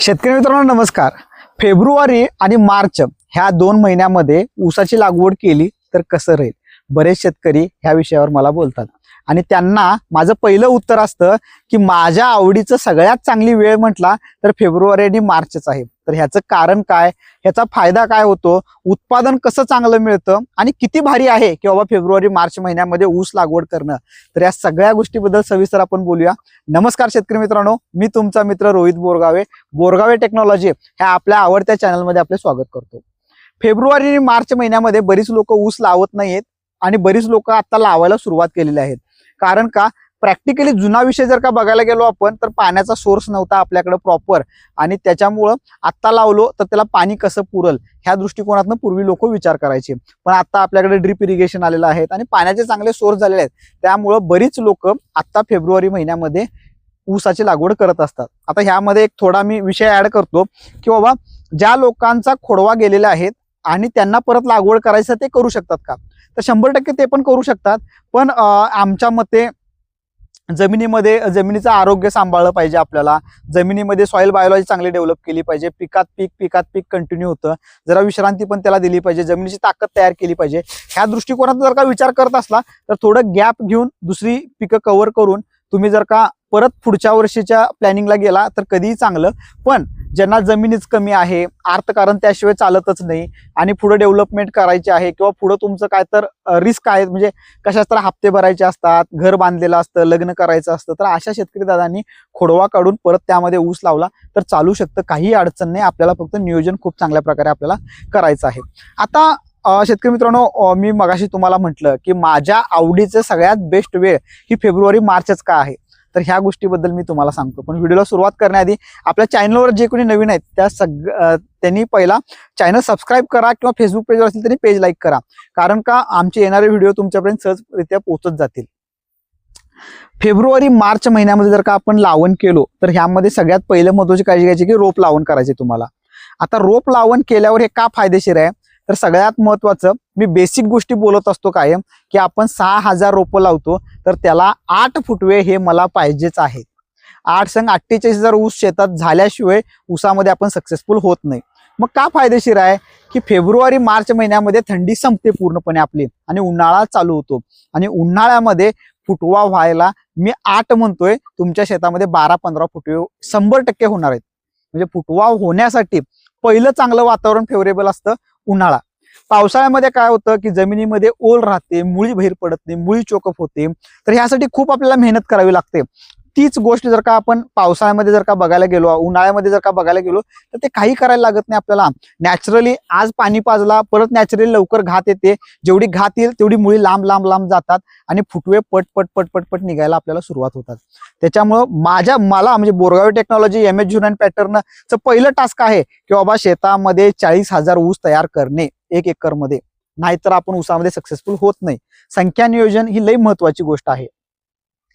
शेतकरी मित्रांनो नमस्कार. फेब्रुवारी आणि मार्च ह्या दोन महिन्यामध्ये ऊसाची लागवड केली तर कसं राहील? बरेच शेतकरी ह्या विषयावर मला बोलतात. आणि त्यांना माझं पहिलं उत्तर असतं की माझ्या आवडीचं सगळ्यात चांगली वेळ म्हटला तर फेब्रुवारी आणि मार्चच आहे. तर ह्याचं कारण काय? ह्याचा फायदा काय होतो? उत्पादन कसं चांगलं मिळतं? आणि किती भारी आहे की बाबा फेब्रुवारी मार्च महिन्यामध्ये ऊस लागवड करणं? तर या सगळ्या गोष्टीबद्दल सविस्तर आपण बोलूया. नमस्कार शेतकरी मित्रांनो मी तुमचा मित्र रोहित बोरगावे. बोरगावे टेक्नॉलॉजी ह्या आपल्या आवडत्या चॅनलमध्ये आपले स्वागत करतो. फेब्रुवारी आणि मार्च महिन्यामध्ये बरीच लोक ऊस लावत नाहीत आणि बरीच लोक आता लावायला सुरुवात केलेली आहेत. कारण का? प्रॅक्टिकली जुना विषय जर का बघायला गेलो आपण तर पाण्याचा सोर्स नव्हता आपल्याकडे प्रॉपर आणि त्याच्यामुळं आत्ता लावलो तर त्याला पाणी कसं पुरल? ह्या दृष्टिकोनातनं पूर्वी लोक विचार करायचे. पण आता आपल्याकडे ड्रीप इरिगेशन आलेलं आहे आणि पाण्याचे चांगले सोर्स झालेले आहेत. त्यामुळं बरीच लोक आत्ता फेब्रुवारी महिन्यामध्ये ऊसाची लागवड करत असतात. आता ह्यामध्ये एक थोडा मी विषय ऍड करतो की बाबा ज्या लोकांचा खोडवा गेलेला आहेत आणि त्यांना परत लागवड करायचं ते करू शकतात का? तर शंभर टक्के ते पण करू शकतात. पण आमच्या मते जमिनीमध्ये जमिनीचं आरोग्य सांभाळलं पाहिजे आपल्याला. जमिनीमध्ये सॉईल बायोलॉजी चांगली डेव्हलप केली पाहिजे. पिकात पीक पिकात पीक कंटिन्यू होतं. जरा विश्रांती पण त्याला दिली पाहिजे. जमिनीची ताकद तयार केली पाहिजे. ह्या दृष्टिकोनात जर का विचार करत असला तर थोडं गॅप घेऊन दुसरी पिकं कव्हर करून तुम्ही जर का परत पुढच्या वर्षीच्या प्लॅनिंगला गेला तर कधीही चांगलं. पण ज्यांना जमिनीच कमी आहे अर्थकारण त्याशिवाय चालतच नाही आणि पुढे डेव्हलपमेंट करायची आहे किंवा पुढं तुमचं काय तर रिस्क आहे म्हणजे कशाच तर हप्ते भरायचे असतात घर बांधलेलं असतं लग्न करायचं असतं तर अशा शेतकरी दादांनी खोडवा काढून परत त्यामध्ये ऊस लावला तर चालू शकतं. काही अडचण नाही. आपल्याला फक्त नियोजन खूप चांगल्या प्रकारे आपल्याला करायचं आहे. आता शेतकरी मित्रांनो मी मगाशी तुम्हाला म्हटलं की माझ्या आवडीचं सगळ्यात बेस्ट वेळ ही फेब्रुवारी मार्चच का आहे? तर ह्या गोष्टीबद्दल मी तुम्हाला सांगतो. पण व्हिडिओला सुरुवात करण्याआधी आपल्या चॅनलवर जे कोणी नवीन आहेत त्या सग त्यांनी पहिला चॅनल सबस्क्राईब करा किंवा फेसबुक पेजवर असेल त्यांनी पेज लाईक करा. कारण का? आमचे येणारे व्हिडिओ तुमच्यापर्यंत सहजरित्या पोहोचत जातील. फेब्रुवारी मार्च महिन्यामध्ये जर का आपण लावण केलो तर ह्यामध्ये सगळ्यात पहिलं महत्वाची काळजी घ्यायची की रोप लावण करायचे तुम्हाला. आता रोप लावण केल्यावर हे का फायदेशीर आहे? तर सगळ्यात महत्वाचं मी बेसिक गोष्टी बोलत असतो कायम की आपण सहा हजार रोपं लावतो तर त्याला आठ फुटवे हे मला पाहिजेच आहे आठ संघ अठ्ठेचाळीस हजार ऊस शेतात झाल्याशिवाय ऊसामध्ये आपण सक्सेसफुल होत नाही. मग का फायदेशीर आहे? की फेब्रुवारी मार्च महिन्यामध्ये थंडी संपते पूर्णपणे आपली आणि उन्हाळा चालू होतो. आणि उन्हाळ्यामध्ये फुटवा व्हायला मी आठ म्हणतोय तुमच्या शेतामध्ये बारा पंधरा फुटवे शंभर टक्के होणार आहेत. म्हणजे फुटवा होण्यासाठी पहिलं चांगलं वातावरण फेवरेबल असतं उन्हाळा. पावसाळ्यामध्ये काय होतं की जमिनीमध्ये ओल राहते मुळी बाहेर पडत नाही मुळी चोकअप होते. तर ह्यासाठी खूप आपल्याला मेहनत करावी लागते. तीच गोष्ट जर का आपण पावसाळ्यामध्ये जर का बघायला गेलो उन्हाळ्यामध्ये जर का बघायला गेलो तर ते काही करायला लागत नाही आपल्याला. नॅचरली आज पाणी पाजला परत नॅचरली लवकर घात येते. जेवढी घात येईल तेवढी मुळी लांब लांब लांब जातात आणि फुटवे पट पट पट पट पट निघायला आपल्याला सुरुवात होतात. त्याच्यामुळं माझ्या मला म्हणजे बोरगाव टेक्नॉलॉजी एम एच झुन पॅटर्नचं पहिलं टास्क आहे की बाबा शेतामध्ये चाळीस हजार ऊस तयार करणे एक एकरमध्ये. नाहीतर आपण ऊसामध्ये सक्सेसफुल होत नाही. संख्या नियोजन ही लई महत्वाची गोष्ट आहे.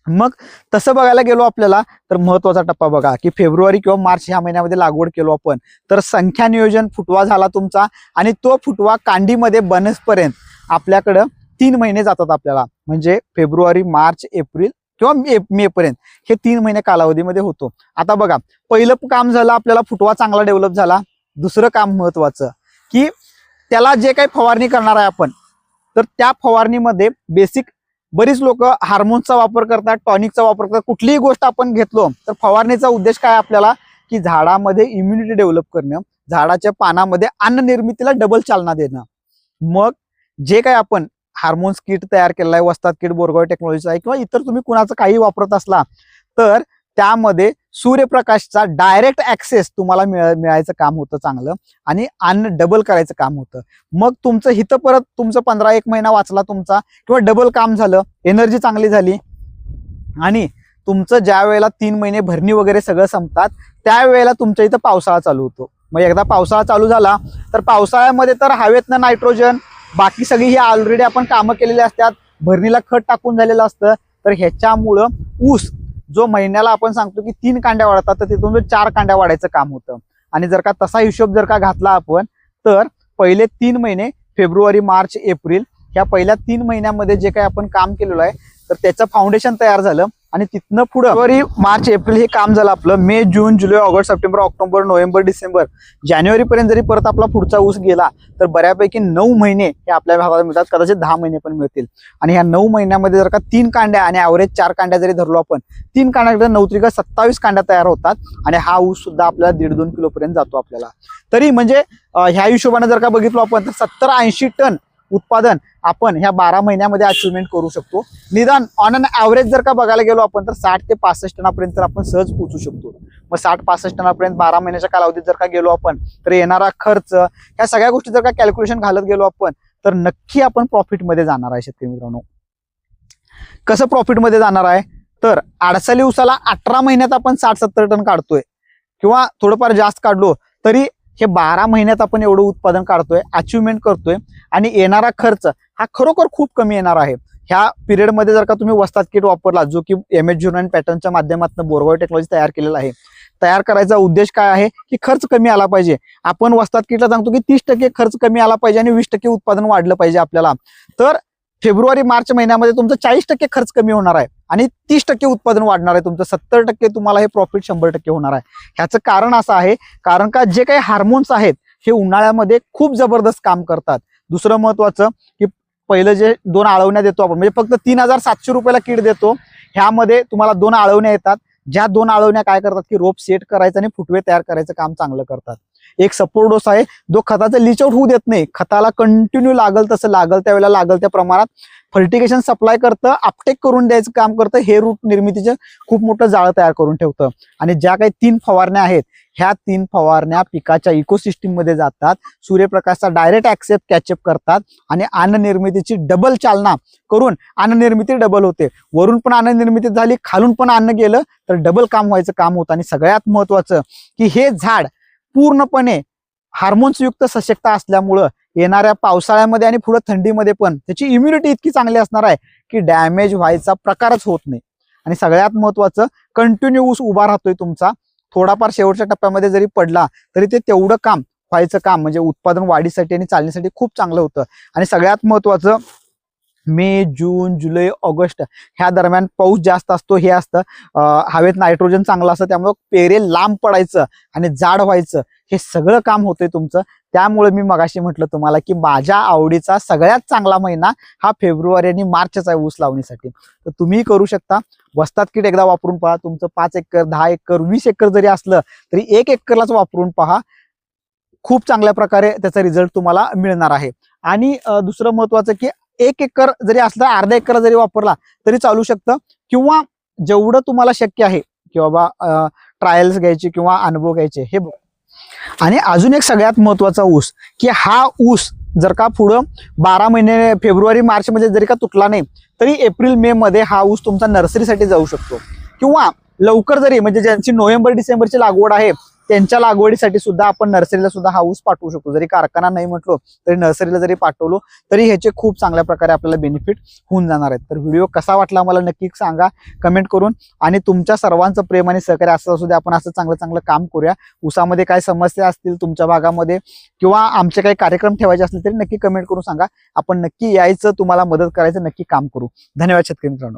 मग तसं बघायला गेलो आपल्याला तर महत्त्वाचा टप्पा बघा की फेब्रुवारी किंवा मार्च ह्या महिन्यामध्ये लागवड केलो आपण तर संख्या नियोजन फुटवा झाला तुमचा आणि तो फुटवा कांडीमध्ये बनसपर्यंत आपल्याकडं तीन महिने जातात आपल्याला. म्हणजे फेब्रुवारी मार्च एप्रिल किंवा मे मे पर्यंत हे तीन महिने कालावधीमध्ये होतो. आता बघा पहिलं काम झालं आपल्याला फुटवा चांगला डेव्हलप झाला. दुसरं काम महत्वाचं की त्याला जे काही फवारणी करणार आहे आपण तर त्या फवारणीमध्ये बेसिक बरीच लोक हार्मोन्सचा वापर करतात टॉनिकचा वापर करतात. कुठलीही गोष्ट आपण घेतलो तर फवारणीचा उद्देश काय आपल्याला? की झाडामध्ये इम्युनिटी डेव्हलप करणं झाडाच्या पानामध्ये अन्न निर्मितीला डबल चालना देणं. मग जे काय आपण हार्मोन्स किट तयार केलेला आहे वस्तात किट बोरगाव टेक्नॉलॉजीचा आहे किंवा इतर तुम्ही कुणाचं काही वापरत असला तर त्यामध्ये सूर्यप्रकाशचा डायरेक्ट ऍक्सेस तुम्हाला मिळ मिळायचं काम होतं चांगलं आणि अन्न डबल करायचं काम होतं. मग तुमचं हिथं परत तुमचं पंधरा एक महिना वाचला तुमचा किंवा डबल काम झालं एनर्जी चांगली झाली आणि तुमचं ज्या वेळेला तीन महिने भरणी वगैरे सगळं संपतात त्यावेळेला तुमच्या इथं पावसाळा चालू होतो. मग एकदा पावसाळा चालू झाला तर पावसाळ्यामध्ये तर हवेतनं नायट्रोजन बाकी सगळी ही ऑलरेडी आपण कामं केलेली असतात भरणीला खत टाकून झालेलं असतं तर ह्याच्यामुळं ऊस जो महिन्याला आपण सांगतो की तीन कांड्या वाढतात तर तिथून चार कांड्या वाढायचं काम होतं. आणि जर का तसा हिशोब जर का घातला आपण तर पहिले तीन महिने फेब्रुवारी मार्च एप्रिल ह्या पहिल्या तीन महिन्यामध्ये जे काही आपण काम केलेलं आहे तर त्याचं फाउंडेशन तयार झालं. आणि तिथनं पुढं फेब्रुवारी मार्च एप्रिल हे काम झालं आपलं. मे जून जुलै August September October November December. जानेवारी पर्यंत जरी परत आपला पुढचा ऊस गेला तर बऱ्यापैकी नऊ महिने हे आपल्या भागात मिळतात. कदाचित दहा महिने पण मिळतील. आणि ह्या नऊ महिन्यामध्ये जर का तीन कांड्या आणि ॲव्हरेज चार कांड्या जरी धरलो आपण तीन कांड्या नऊ त्रिका सत्तावीस कांड्या तयार होतात आणि हा ऊस सुद्धा आपल्याला दीड दोन किलोपर्यंत जातो आपल्याला. तरी म्हणजे ह्या हिशोबाने जर का बघितलो आपण तर सत्तर ऐंशी टन उत्पादन आपण ह्या बारा महिन्यामध्ये अचिव्हमेंट करू शकतो. निदान ऑन अन ॲव्हरेज जर का बघायला गेलो आपण तर साठ ते पासष्ट टनापर्यंत आपण सहज पोचू शकतो. मग साठ पासष्ट टनापर्यंत बारा महिन्याच्या कालावधीत जर का गेलो आपण तर येणारा खर्च ह्या सगळ्या गोष्टी जर का कॅल्क्युलेशन घालत गेलो आपण तर नक्की आपण प्रॉफिटमध्ये जाणार आहे शेतकरी मित्रांनो. कसं प्रॉफिटमध्ये जाणार आहे? तर आडसाली उसाला अठरा महिन्यात आपण साठ सत्तर टन काढतोय. किंवा थोडंफार जास्त काढलो तरी हे बारा महिन्यात आपण एवढं उत्पादन काढतोय अचिव्हमेंट करतोय आणि येणारा खर्च हा खरोखर खूप कमी येणार आहे. ह्या पिरियडमध्ये जर का तुम्ही वस्तात किट वापरला जो की एम एच झुरन पॅटर्नच्या माध्यमातून बोरगाव टेक्नॉलॉजी तयार केलेला आहे तयार करायचा उद्देश काय आहे? की खर्च कमी आला पाहिजे. आपण वस्तात किटला सांगतो की तीस टक्के खर्च कमी आला पाहिजे आणि वीस टक्के उत्पादन वाढलं पाहिजे आपल्याला. तर फेब्रुवारी मार्च महिन्यामध्ये तुमचं चाळीस टक्के खर्च कमी होणार आहे आणि तीस टक्के उत्पादन वाढणार आहे तुमचं. सत्तर टक्के तुम्हाला हे प्रॉफिट शंभर टक्के होणार आहे. ह्याचं कारण असं आहे कारण का जे काही हार्मोन्स आहेत हे उन्हाळ्यामध्ये खूप जबरदस्त काम करतात. दुसरं महत्वाचं की पहिलं जे दोन आळवण्या देतो आपण म्हणजे फक्त तीन हजार सातशे रुपयाला किट देतो ह्यामध्ये तुम्हाला दोन आळवण्या येतात. ज्या दोन आळवण्या काय करतात की रोप सेट करायचं आणि फुटवे तयार करायचं काम चांगलं करतात. एक सपोर्ट डोस आहे जो खताचं लिच आउट होऊ देत नाही. खताला कंटिन्यू लागल तसं लागल त्यावेळेला लागल त्या प्रमाणात फर्टिगेशन सप्लाय करतं अपटेक करून द्यायचं काम करतं हे रूट निर्मितीचं खूप मोठं जाळं तयार करून ठेवतं. आणि ज्या काही तीन फवारण्या आहेत ह्या तीन फवारण्या पिकाच्या इकोसिस्टीममध्ये जातात. सूर्यप्रकाशचा डायरेक्ट ऍक्सेप्ट कॅचअप करतात आणि अन्न निर्मितीची डबल चालना करून अन्न निर्मिती डबल होते. वरून पण अन्न निर्मिती झाली खालून पण अन्न गेलं तर डबल काम व्हायचं काम होतं. आणि सगळ्यात महत्वाचं की हे झाड पूर्णपणे हार्मोन्सयुक्त सशक्त असल्यामुळं येणाऱ्या पावसाळ्यामध्ये आणि पुढे थंडीमध्ये पण त्याची इम्युनिटी इतकी चांगली असणार आहे की डॅमेज व्हायचा प्रकारच होत नाही. आणि सगळ्यात महत्वाचं कंटिन्यू ऊस उभा राहतोय तुमचा. थोडाफार शेवटच्या टप्प्यामध्ये जरी पडला तरी ते तेवढं काम व्हायचं काम म्हणजे उत्पादन वाढीसाठी आणि चालण्यासाठी खूप चांगलं होतं. आणि सगळ्यात महत्वाचं मे जून जुलै ऑगस्ट ह्या दरम्यान पाऊस जास्त असतो हे असतं. हवेत नायट्रोजन चांगलं असतं त्यामुळं पेरे लांब पडायचं आणि जाड व्हायचं. हे सगळं काम होतंय तुमचं. त्यामुळे मी मगाशी म्हटलं तुम्हाला की माझ्या आवडीचा सगळ्यात चांगला महिना हा फेब्रुवारी आणि मार्चचा आहे ऊस लावणीसाठी. तर तुम्ही करू शकता. वस्तात किट एकदा वापरून पहा. तुमचं पाच एकर दहा एकर वीस एकर जरी असलं तरी एक एकरलाच वापरून पहा. खूप चांगल्या प्रकारे त्याचा रिझल्ट तुम्हाला मिळणार आहे. आणि दुसरं महत्वाचं की एक एकर जरी असला अर्धा एकर जरी वापरला तरी चालू शकतं किंवा जेवढं तुम्हाला शक्य आहे की बाबा ट्रायल्स घ्यायचे किंवा अनुभव घ्यायचे हे बघ. आणि अजून एक सगळ्यात महत्त्वाचा ऊस की हा ऊस जर का पुढं बारा महिने फेब्रुवारी मार्च मध्ये जरी का तुटला नाही तरी एप्रिल मे मध्ये हा ऊस तुमचा नर्सरीसाठी जाऊ शकतो किंवा लवकर जरी म्हणजे ज्यांची नोव्हेंबर डिसेंबरची लागवड आहे त्यांच्या लागवडीसाठी सुद्धा आपण नर्सरीला सुद्धा हा ऊस पाठवू शकतो. जरी कारखाना नाही म्हटलो तरी नर्सरीला जरी पाठवलो तरी ह्याचे खूप चांगल्या प्रकारे आपल्याला बेनिफिट होऊन जाणार आहेत. तर व्हिडिओ कसा वाटला मला नक्की सांगा. कमेंट करून आणि तुमच्या सर्वांचं प्रेम आणि सहकार्य असं असू दे आपण असं चांगलं चांगलं काम करूया. ऊसामध्ये काय समस्या असतील तुमच्या भागामध्ये किंवा आमचे काही कार्यक्रम ठेवायचे असतील तरी नक्की कमेंट करून सांगा. आपण नक्की यायचं तुम्हाला मदत करायचं नक्की काम करू. धन्यवाद शेतकरी मित्रांनो.